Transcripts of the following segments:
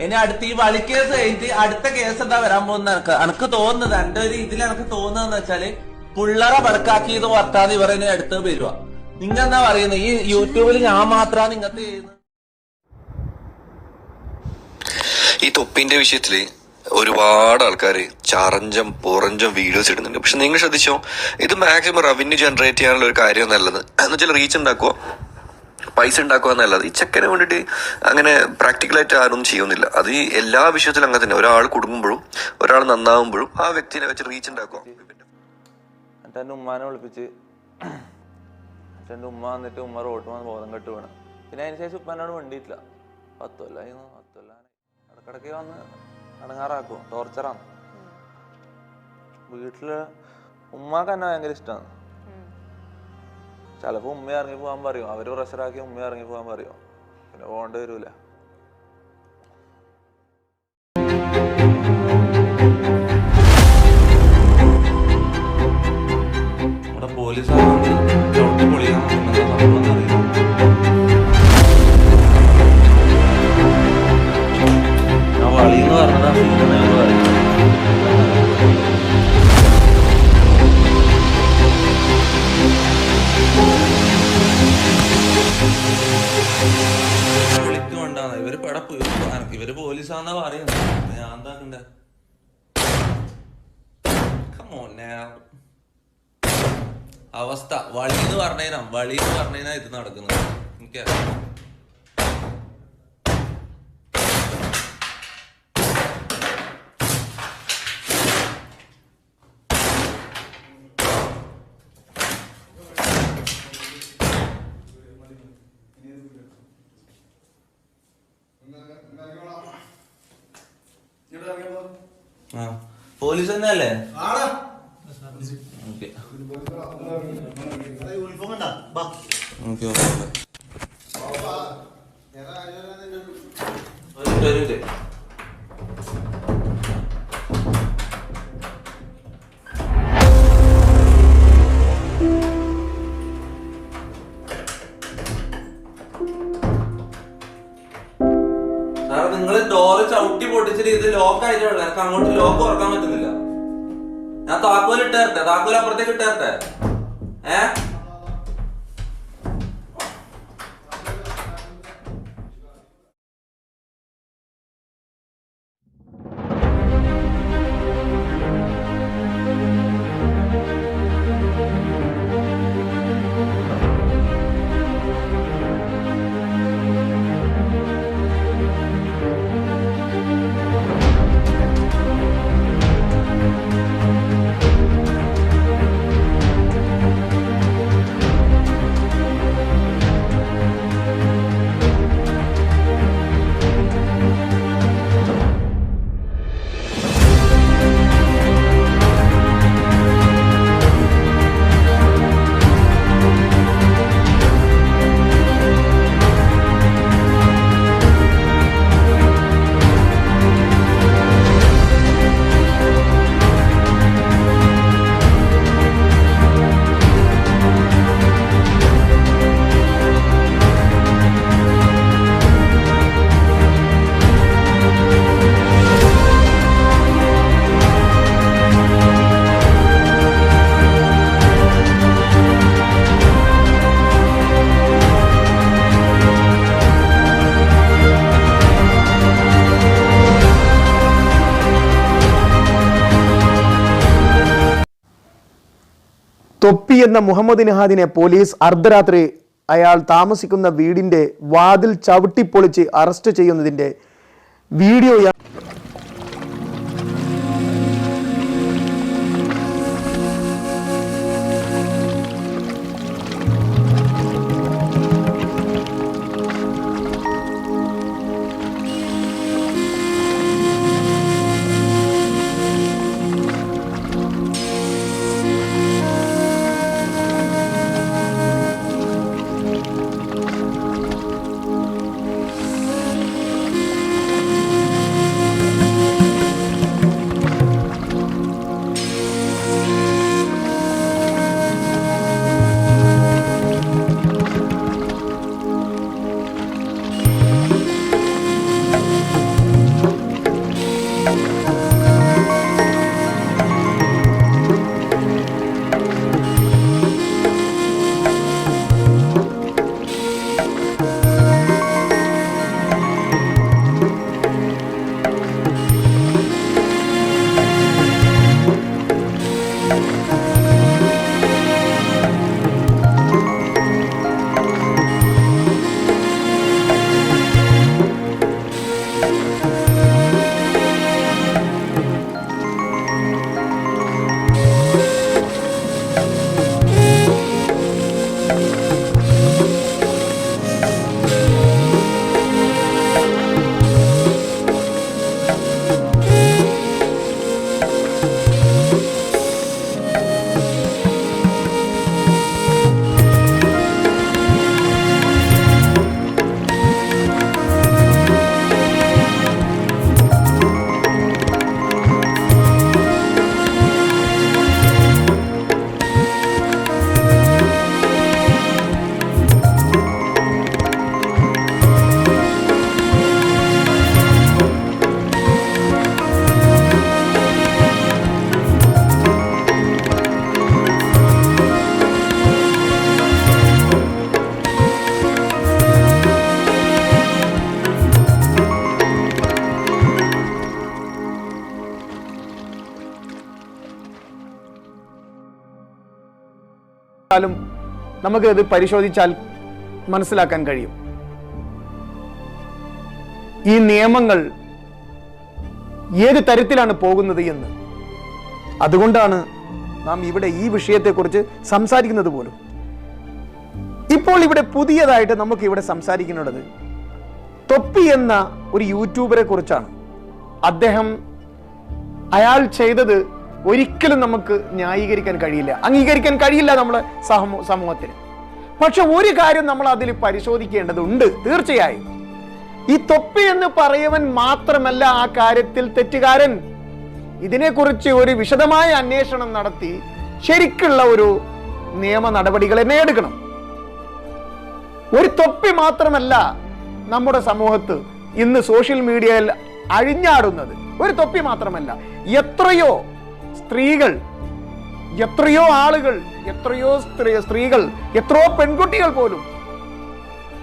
ഇനി അടുത്ത് ഈ വളിക്കേസ് കഴിഞ്ഞിട്ട് അടുത്ത കേസ് എന്താ വരാൻ പോകുന്ന? എനക്ക് എനക്ക് തോന്നുന്നത് എന്റെ ഒരു ഇതിൽ എനക്ക് തോന്നുന്നതെന്ന് വെച്ചാൽ പുള്ളറ ബർക്കാക്കിയത് വർത്താതെ ഇവരെ അടുത്ത് വരുക. നിങ്ങ എന്താ പറയുന്നത് ഈ യൂട്യൂബിൽ ഞാൻ മാത്രമാണ് നിങ്ങൾക്ക് ചെയ്യുന്നത് ഈ തൊപ്പിന്റെ വിഷയത്തിൽ ഒരുപാട് ആൾക്കാർ ചറഞ്ചം പുറഞ്ചം വീഡിയോസ് ഇടുന്നുണ്ട്. പക്ഷെ നിങ്ങൾ ശ്രദ്ധിച്ചോ? ഇത് മാക്സിമം റവന്യൂ ജനറേറ്റ് ചെയ്യാനുള്ള ഒരു കാര്യം നല്ലത്. എന്ന് വെച്ചാൽ റീച്ച് ഉണ്ടാക്കുക പൈസ ഉണ്ടാക്കുക എന്നല്ലത് ഈ ചെക്കനെ വേണ്ടിയിട്ട് അങ്ങനെ പ്രാക്ടിക്കലായിട്ട് ആരും ചെയ്യുന്നില്ല. അത് ഈ എല്ലാ വിഷയത്തിലും അങ്ങനെ തന്നെ. ഒരാൾ കുടുങ്ങുമ്പോഴും ഒരാൾ നന്നാവുമ്പോഴും ആ വ്യക്തിനെ വെച്ച് റീച്ച് ഉണ്ടാക്കുക. എന്നിട്ട് എന്റെ ഉമ്മാനെ വിളിപ്പിച്ച് എന്നിട്ട് എന്റെ ഉമ്മ വന്നിട്ട് ഉമ്മ റോട്ട് വന്ന് ബോധം കെട്ട് വീണ്. പിന്നെ അതിന് ശേഷം ഉപ്പാനോട് വേണ്ടിയിട്ടില്ല പത്ത് കൊല്ലാന് ഇടക്കിടക്ക് വന്ന് അടങ്ങാറാക്കും. ടോർച്ചറാണ് വീട്ടിൽ ഉമ്മാക്ക് എന്നെ ഭയങ്കര ഇഷ്ടമാണ് ചിലപ്പോ ഉമ്മ ഇറങ്ങി പോകാൻ പറയും. അവർ പ്രഷറാക്കി ഉമ്മ ഇറങ്ങി പോകാൻ പറയും. പിന്നെ പോകേണ്ടി വരൂല. ഇവിടെ പോലീസ് പോലീസാന്നാ പറയുന്നത് ഞാൻ എന്താക്കണ്ടേ. അവസ്ഥ വളി എന്ന് പറഞ്ഞതിനാ വളി എന്ന് പറഞ്ഞതിനാ ഇത് നടക്കുന്നത് എനിക്കറിയാം ആ പോലീസ് തന്നെയല്ലേ? Okay okay okay. പൊട്ടിച്ചിട്ട് ഇത് ലോക്ക് ആയിട്ടുള്ള അങ്ങോട്ട് ലോക്ക് തുറക്കാൻ പറ്റുന്നില്ല. ഞാൻ താക്കോൽ ഇട്ടേരട്ടെ. താക്കോൽ അപ്പുറത്തേക്ക് ഇട്ടേരട്ടെ. ഏ? എന്ന മുഹമ്മദ് നിഹാദിനെ പോലീസ് അർദ്ധരാത്രി അയാൾ താമസിക്കുന്ന വീടിന്റെ വാതിൽ ചവിട്ടിപ്പൊളിച്ച് അറസ്റ്റ് ചെയ്യുന്നതിന്റെ വീഡിയോ ാലും നമുക്ക് ഇത് പരിശോധിച്ചാൽ മനസ്സിലാക്കാൻ കഴിയും. ഈ നിയമങ്ങൾ ഏത് തരത്തിലാണ് പോകുന്നത് എന്ന്. അതുകൊണ്ടാണ് നാം ഇവിടെ ഈ വിഷയത്തെക്കുറിച്ച് സംസാരിക്കുന്നത് പോലും. ഇപ്പോൾ ഇവിടെ പുതിയതായിട്ട് നമുക്ക് ഇവിടെ സംസാരിക്കുന്നത് തൊപ്പി എന്ന ഒരു യൂട്യൂബറെ കുറിച്ചാണ്. അദ്ദേഹം അയാൾ ചെയ്തത് ഒരിക്കലും നമുക്ക് ന്യായീകരിക്കാൻ കഴിയില്ല. അംഗീകരിക്കാൻ കഴിയില്ല നമ്മളെ സമൂ- സമൂഹത്തിന്. പക്ഷെ ഒരു കാര്യം നമ്മൾ അതിൽ പരിശോധിക്കേണ്ടതുണ്ട്. തീർച്ചയായും. ഈ തൊപ്പി എന്ന് പറയവൻ മാത്രമല്ല ആ കാര്യത്തിൽ തെറ്റുകാരൻ. ഇതിനെക്കുറിച്ച് ഒരു വിശദമായ അന്വേഷണം നടത്തി ശരിക്കുള്ള ഒരു നിയമ നടപടികളെ നേടുകണം ഒരു തൊപ്പി മാത്രമല്ല നമ്മുടെ സമൂഹത്ത് ഇന്ന് സോഷ്യൽ മീഡിയയിൽ അഴിഞ്ഞാടുന്നത്. ഒരു തൊപ്പി മാത്രമല്ല. എത്രയോ സ്ത്രീകൾ എത്രയോ ആളുകൾ എത്രയോ സ്ത്രീ സ്ത്രീകൾ എത്രയോ പെൺകുട്ടികൾ പോലും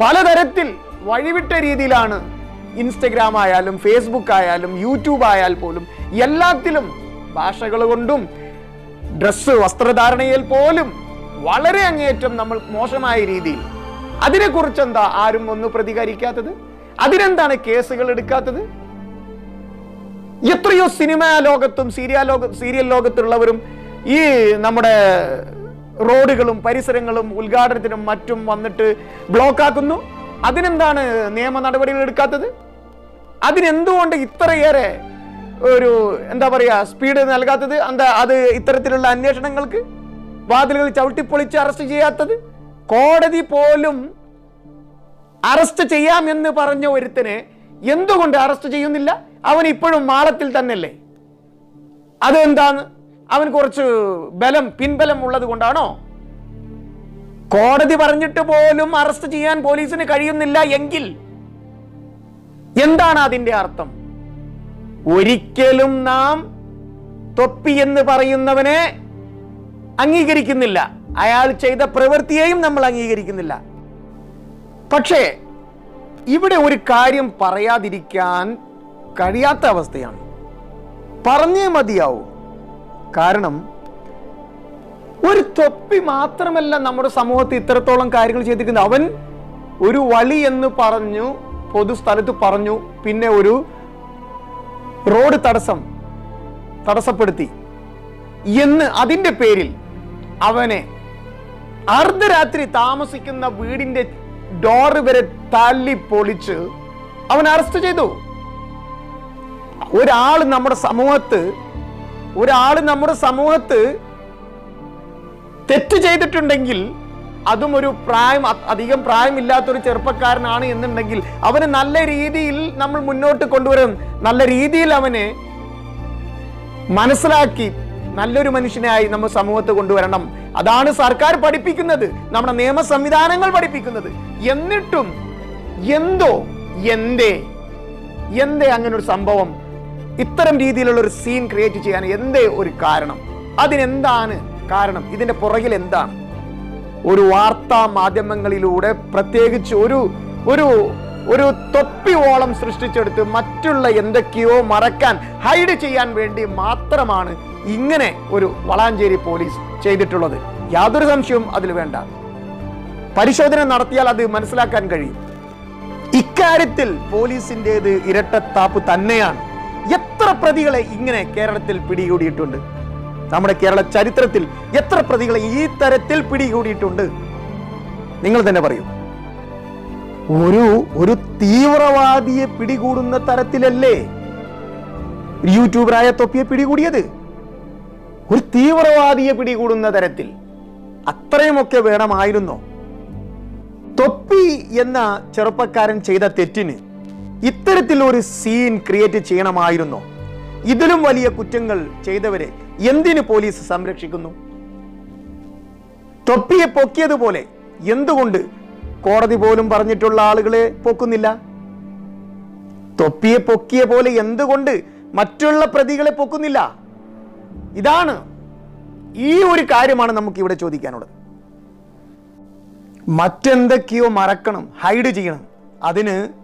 പലതരത്തിൽ വഴിവിട്ട രീതിയിലാണ് ഇൻസ്റ്റഗ്രാം ആയാലും ഫേസ്ബുക്ക് ആയാലും യൂട്യൂബ് ആയാൽ പോലും എല്ലാത്തിലും ഭാഷകൾ കൊണ്ടും ഡ്രസ്സ് വസ്ത്രധാരണയിൽ പോലും വളരെ അങ്ങേയറ്റം നമ്മൾ മോശമായ രീതിയിൽ. അതിനെക്കുറിച്ച് എന്താ ആരും ഒന്ന് പ്രതികരിക്കാത്തത്? അതിനെന്താണ് കേസുകൾ എടുക്കാത്തത്? എത്രയോ സിനിമാ ലോകത്തും സീരിയ ലോക സീരിയൽ ലോകത്തുള്ളവരും ഈ നമ്മുടെ റോഡുകളും പരിസരങ്ങളും ഉദ്ഘാടനത്തിനും മറ്റും വന്നിട്ട് ബ്ലോക്ക് ആക്കുന്നു അതിനെന്താണ് നിയമ നടപടികൾ എടുക്കാത്തത്? അതിനെന്തുകൊണ്ട് ഇത്രയേറെ ഒരു എന്താ പറയാ സ്പീഡ് നൽകാത്തത്? എന്താ അത് ഇത്തരത്തിലുള്ള അന്വേഷണങ്ങൾക്ക്? വാതിലുകൾ ചവിട്ടിപ്പൊളിച്ച് അറസ്റ്റ് ചെയ്യാത്തത്? കോടതി പോലും അറസ്റ്റ് ചെയ്യാമെന്ന് പറഞ്ഞ ഒരുത്തനെ എന്തുകൊണ്ട് അറസ്റ്റ് ചെയ്യുന്നില്ല? അവൻ ഇപ്പോഴും മാളത്തിൽ തന്നെയല്ലേ? അതെന്താണ് അവൻ കുറച്ച് ബലം പിൻബലം ഉള്ളത് കൊണ്ടാണോ? കോടതി പറഞ്ഞിട്ട് പോലും അറസ്റ്റ് ചെയ്യാൻ പോലീസിന് കഴിയുന്നില്ല എങ്കിൽ എന്താണ് അതിന്റെ അർത്ഥം? ഒരിക്കലും നാം തൊപ്പി എന്ന് പറയുന്നവനെ അംഗീകരിക്കുന്നില്ല. അയാൾ ചെയ്ത പ്രവൃത്തിയെയും നമ്മൾ അംഗീകരിക്കുന്നില്ല. പക്ഷേ ഇവിടെ ഒരു കാര്യം പറയാതിരിക്കാൻ കഴിയാത്ത അവസ്ഥയാണ്. പറഞ്ഞേ മതിയാവൂ. കാരണം ഒരു തൊപ്പി മാത്രമല്ല നമ്മുടെ സമൂഹത്തിൽ ഇത്രത്തോളം കാര്യങ്ങൾ ചെയ്തിരിക്കുന്നത്. അവൻ ഒരു വളി എന്ന് പറഞ്ഞു പൊതുസ്ഥലത്ത് പറഞ്ഞു പിന്നെ ഒരു റോഡ് തടസ്സം തടസ്സപ്പെടുത്തി എന്ന് അതിന്റെ പേരിൽ അവനെ അർദ്ധരാത്രി താമസിക്കുന്ന വീടിന്റെ ഡോർ വരെ തല്ലി പൊളിച്ച് അവൻ അറസ്റ്റ് ചെയ്തു. ഒരാൾ നമ്മുടെ സമൂഹത്ത് ഒരാൾ നമ്മുടെ സമൂഹത്ത് തെറ്റ് ചെയ്തിട്ടുണ്ടെങ്കിൽ അതും ഒരു പ്രായം അധികം പ്രായമില്ലാത്തൊരു ചെറുപ്പക്കാരനാണ് എന്നുണ്ടെങ്കിൽ അവന് നല്ല രീതിയിൽ നമ്മൾ മുന്നോട്ട് കൊണ്ടുവരും നല്ല രീതിയിൽ അവനെ മനസ്സിലാക്കി നല്ലൊരു മനുഷ്യനായി നമ്മൾ സമൂഹത്ത് കൊണ്ടുവരണം. അതാണ് സർക്കാർ പഠിപ്പിക്കുന്നത്. നമ്മുടെ നിയമ സംവിധാനങ്ങൾ പഠിപ്പിക്കുന്നത്. എന്നിട്ടും എന്തോ എന്തേ എന്തേ അങ്ങനെ ഒരു സംഭവം ഇത്തരം രീതിയിലുള്ള ഒരു സീൻ ക്രിയേറ്റ് ചെയ്യാൻ എന്തേ ഒരു കാരണം? അതിനെന്താണ് കാരണം? ഇതിന്റെ പുറകിൽ എന്താണ്? ഒരു വാർത്താ മാധ്യമങ്ങളിലൂടെ പ്രത്യേകിച്ച് ഒരു ഒരു ഒരു തൊപ്പിവോളം സൃഷ്ടിച്ചെടുത്ത് മറ്റുള്ള എന്തൊക്കെയോ മറക്കാൻ ഹൈഡ് ചെയ്യാൻ വേണ്ടി മാത്രമാണ് ഇങ്ങനെ ഒരു വളാഞ്ചേരി പോലീസ് ചെയ്തിട്ടുള്ളത്. യാതൊരു സംശയവും അതിൽ വേണ്ട. പരിശോധന നടത്തിയാൽ അത് മനസ്സിലാക്കാൻ കഴിയും. ഇക്കാര്യത്തിൽ പോലീസിന്റെത് ഇരട്ടത്താപ്പ് തന്നെയാണ്. എത്ര പ്രതികളെ ഇങ്ങനെ കേരളത്തിൽ പിടികൂടിയിട്ടുണ്ട്? നമ്മുടെ കേരള ചരിത്രത്തിൽ എത്ര പ്രതികളെ ഈ തരത്തിൽ പിടികൂടിയിട്ടുണ്ട്? നിങ്ങൾ തന്നെ പറയൂ. ഒരു ഒരു തീവ്രവാദിയെ പിടികൂടുന്ന തരത്തിലല്ലേ യൂട്യൂബറായ തൊപ്പിയെ പിടികൂടിയത്? ഒരു തീവ്രവാദിയെ പിടികൂടുന്ന തരത്തിൽ അത്രയുമൊക്കെ വേണമായിരുന്നോ? തൊപ്പി എന്ന ചെറുപ്പക്കാരൻ ചെയ്ത തെറ്റിന് ഇത്തരത്തിൽ ഒരു സീൻ ക്രിയേറ്റ് ചെയ്യണമായിരുന്നോ. ഇതിലും വലിയ കുറ്റങ്ങൾ ചെയ്തവരെ എന്തിന് പോലീസ് സംരക്ഷിക്കുന്നു? തൊപ്പിയെ പൊക്കിയതുപോലെ എന്തുകൊണ്ട് കോടതി പോലും പറഞ്ഞിട്ടുള്ള ആളുകളെ പൊക്കുന്നില്ല? തൊപ്പിയെ പൊക്കിയ പോലെ എന്തുകൊണ്ട് മറ്റുള്ള പ്രതികളെ പൊക്കുന്നില്ല? ഇതാണ് ഈ ഒരു കാര്യമാണ് നമുക്ക് ഇവിടെ ചോദിക്കാനുള്ളത്. മറ്റെന്തൊക്കെയോ മറക്കണം ഹൈഡ് ചെയ്യണം. അതിന്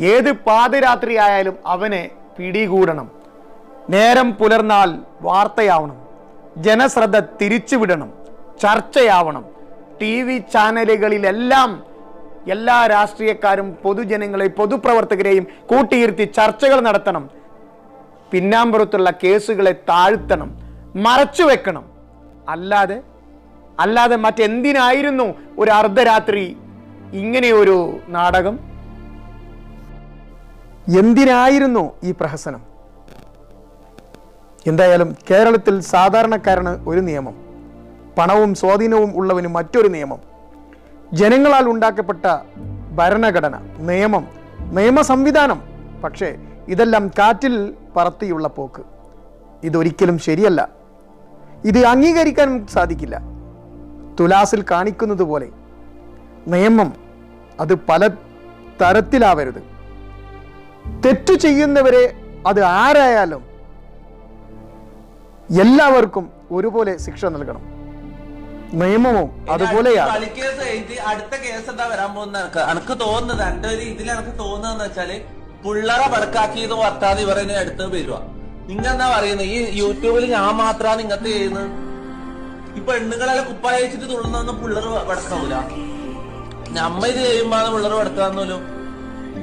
ഏത് പാതിരാത്രി ആയാലും അവനെ പിടികൂടണം. നേരം പുലർന്നാൽ വാർത്തയാവണം. ജനശ്രദ്ധ തിരിച്ചുവിടണം. ചർച്ചയാവണം. ടി വി ചാനലുകളിലെല്ലാം എല്ലാ രാഷ്ട്രീയക്കാരും പൊതുജനങ്ങളെയും പൊതുപ്രവർത്തകരെയും കൂട്ടിയിരുത്തി ചർച്ചകൾ നടത്തണം. പിന്നാമ്പുറത്തുള്ള കേസുകളെ താഴ്ത്തണം. മറച്ചു വെക്കണം അല്ലാതെ അല്ലാതെ മറ്റെന്തിനായിരുന്നു ഒരു അർദ്ധരാത്രി ഇങ്ങനെയൊരു നാടകം? എന്തിനായിരുന്നു ഈ പ്രഹസനം? എന്തായാലും കേരളത്തിൽ സാധാരണക്കാരന് ഒരു നിയമം പണവും സ്വാധീനവും ഉള്ളവന് മറ്റൊരു നിയമം ജനങ്ങളാൽ ഉണ്ടാക്കപ്പെട്ട ഭരണഘടന നിയമം നിയമ സംവിധാനം. പക്ഷേ ഇതെല്ലാം കാറ്റിൽ പറത്തിയുള്ള പോക്ക്. ഇതൊരിക്കലും ശരിയല്ല. ഇത് അംഗീകരിക്കാൻ സാധിക്കില്ല. തുലാസിൽ കാണിക്കുന്നത് പോലെ നിയമം അത് പല തരത്തിലാവരുത്. തെറ്റു ചെയ്യുന്നവരെ അത് ആരായാലും എല്ലാവർക്കും ഒരുപോലെ ശിക്ഷ നൽകണം. നിയമവും അതുപോലെയാണ്. അടുത്ത കേസ് എന്താ വരാൻ പോകുന്ന എനക്ക് തോന്നുന്നത് എന്റെ ഒരു ഇതിൽ എനിക്ക് തോന്നുന്നതെന്ന് വെച്ചാൽ പുള്ളറ ബടക്കാക്കിയത് വർത്താതെ ഇവരെ അടുത്ത് വരുക. നിങ്ങ എന്താ പറയുന്നത് ഈ യൂട്യൂബിൽ ഞാൻ മാത്രമാണ് ഇങ്ങനത്തെ ചെയ്യുന്നത്. ഈ പെണ്ണുങ്ങളെല്ലാം കുപ്പായ വെച്ചിട്ട് തുള്ളുന്ന പിള്ളേർ വടക്കാവൂല. നമ്മ ഇത് ചെയ്യുമ്പോ പിള്ളേർ വടക്കാന്നല്ലോ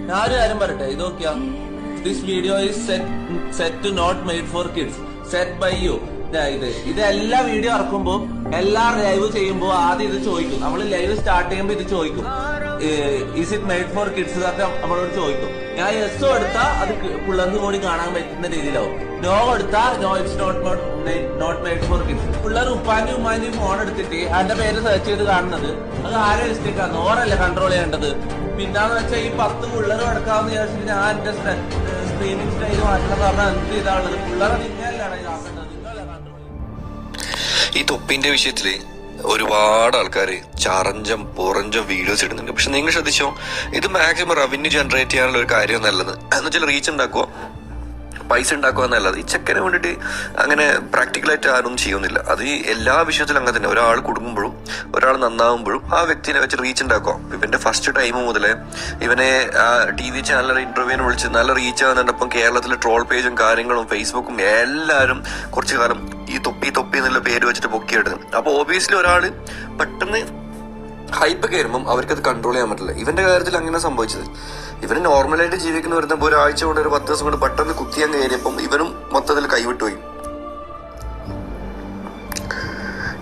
ഞാനൊരു കാര്യം പറയട്ടെ ഇത് നോക്കിയാ. This video is set set not made for kids set by you ഇത്. ഇത് എല്ലാ വീഡിയോ ഇറക്കുമ്പോ എല്ലാ ലൈവ് ചെയ്യുമ്പോ ആദ്യം ഇത് ചോദിക്കും. നമ്മൾ ലൈവ് സ്റ്റാർട്ട് ചെയ്യുമ്പോ ഇത് ചോദിക്കും. Is it made for kids ഒക്കെ നമ്മളോട് ചോദിക്കും. ഞാൻ എസ് എടുത്താൽ അത് പിള്ളേർക്ക് കൂടി കാണാൻ പറ്റുന്ന രീതിയിലാവും. നോ എടുത്താൽ no it's not not made for kids പിള്ളേർ ഉപ്പാന്റെയും ഉമ്മാന്റെയും ഫോൺ എടുത്തിട്ട് അതിന്റെ പേര് സെർച്ച് ചെയ്ത് കാണുന്നത്? അത് ആരെ മിസ്റ്റേക്കാണ് നോറല്ല കൺട്രോൾ ചെയ്യേണ്ടത്? പിന്നാന്ന് വെച്ചാൽ ഈ പത്ത് പിള്ളേർ എടുക്കാമെന്ന് വിചാരിച്ചിട്ട് ഞാൻ എന്റെ സ്ക്രീനിങ് സ്റ്റൈൽ മാറ്റണം പറഞ്ഞാൽ എന്ത് ചെയ്താണുള്ളത് പിള്ളേർ നിങ്ങളല്ലാണ് ഈ തൊപ്പിന്റെ വിഷയത്തിൽ ഒരുപാട് ആൾക്കാർ ചാറഞ്ചം പുറഞ്ചും വീഡിയോസ് ഇടുന്നുണ്ട്. പക്ഷെ നിങ്ങൾ ശ്രദ്ധിച്ചോ? ഇത് മാക്സിമം റവന്യൂ ജനറേറ്റ് ചെയ്യാനുള്ള ഒരു കാര്യം നല്ലത്. എന്ന് വെച്ചാൽ റീച്ച് ഉണ്ടാക്കുക പൈസ ഉണ്ടാക്കുക എന്നല്ലാതെ ഈ ചെക്കനെ വേണ്ടിയിട്ട് അങ്ങനെ പ്രാക്ടിക്കലായിട്ട് ആരും ചെയ്യുന്നില്ല. അത് എല്ലാ വിഷയത്തിലും അങ്ങനെ തന്നെ. ഒരാൾ കുടുങ്ങുമ്പോഴും ഒരാൾ നന്നാവുമ്പോഴും ആ വ്യക്തിനെ വെച്ച് റീച്ച് ഉണ്ടാക്കുക. ഇവന്റെ ഫസ്റ്റ് ടൈം മുതലേ ഇവനെ ടി വി ചാനലിൽ ഇന്റർവ്യൂവിന് വിളിച്ച് നല്ല റീച്ച് ആകുന്നുണ്ടപ്പം കേരളത്തിലെ ട്രോൾ പേജും കാര്യങ്ങളും ഫേസ്ബുക്കും എല്ലാവരും കുറച്ചു കാലം ഈ തൊപ്പി തൊപ്പി എന്നുള്ള പേര് വെച്ചിട്ട് പൊക്കിയെടുക്കും അപ്പൊ ഓബിയസ്ലി ഒരാൾ പെട്ടെന്ന് ഹൈപ്പ് കയറുമ്പം അത് കൺട്രോൾ ചെയ്യാൻ പറ്റില്ല. ഇവന്റെ കാര്യത്തിൽ അങ്ങനെ സംഭവിച്ചത്. ഇവന് നോർമലായിട്ട് ജീവിക്കുന്ന വരുന്നപ്പോൾ ഒരാഴ്ച കൊണ്ട് ഒരു പത്ത് ദിവസം കൊണ്ട് പെട്ടെന്ന് കുത്തിയാൻ കയറിയപ്പം ഇവനും മൊത്തത്തിൽ കൈവിട്ടുപോയി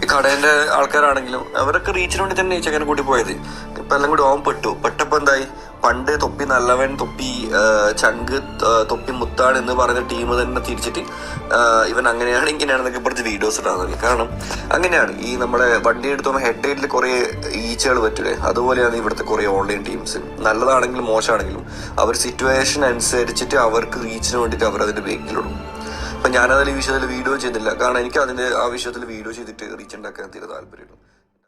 ഈ കടേന്റെ ആൾക്കാരാണെങ്കിലും അവരൊക്കെ റീച്ചിന് വേണ്ടി തന്നെ ഈ കൂട്ടി പോയത്. ഇപ്പൊ എല്ലാം കൂടി ഓം പെട്ടു. പെട്ടപ്പോ എന്തായി? പണ്ട് തൊപ്പി നല്ലവൻ തൊപ്പി ചങ്ക് തൊപ്പി മുത്താണ് എന്ന് പറയുന്ന ടീം തന്നെ തിരിച്ചിട്ട് ഇവൻ അങ്ങനെയാണ് ഇങ്ങനെയാണെന്നൊക്കെ പറഞ്ഞ് വീഡിയോസ് ഇടാൻ തുടങ്ങി. കാരണം അങ്ങനെയാണ്. ഈ നമ്മുടെ വണ്ടി എടുത്തുമ്പോൾ ഹെഡ് ലൈറ്റിൽ കുറേ ഈച്ചകൾ പറ്റൂലേ? അതുപോലെയാണ് ഇവിടുത്തെ കുറേ ഓൺലൈൻ ടീംസ് നല്ലതാണെങ്കിലും മോശമാണെങ്കിലും അവർ സിറ്റുവേഷൻ അനുസരിച്ചിട്ട് അവർക്ക് റീച്ചിന് വേണ്ടിയിട്ട് അവർ അതിന്റെ ബേക്കിലിടും അപ്പൊ ഞാനതിൽ ഈ വിഷയത്തിൽ വീഡിയോ ചെയ്തില്ല. കാരണം എനിക്ക് അതിന്റെ ആ വിഷയത്തിൽ വീഡിയോ ചെയ്തിട്ട് റീച്ച് ഉണ്ടാക്കാൻ തീരെ താല്പര്യമുള്ളൂ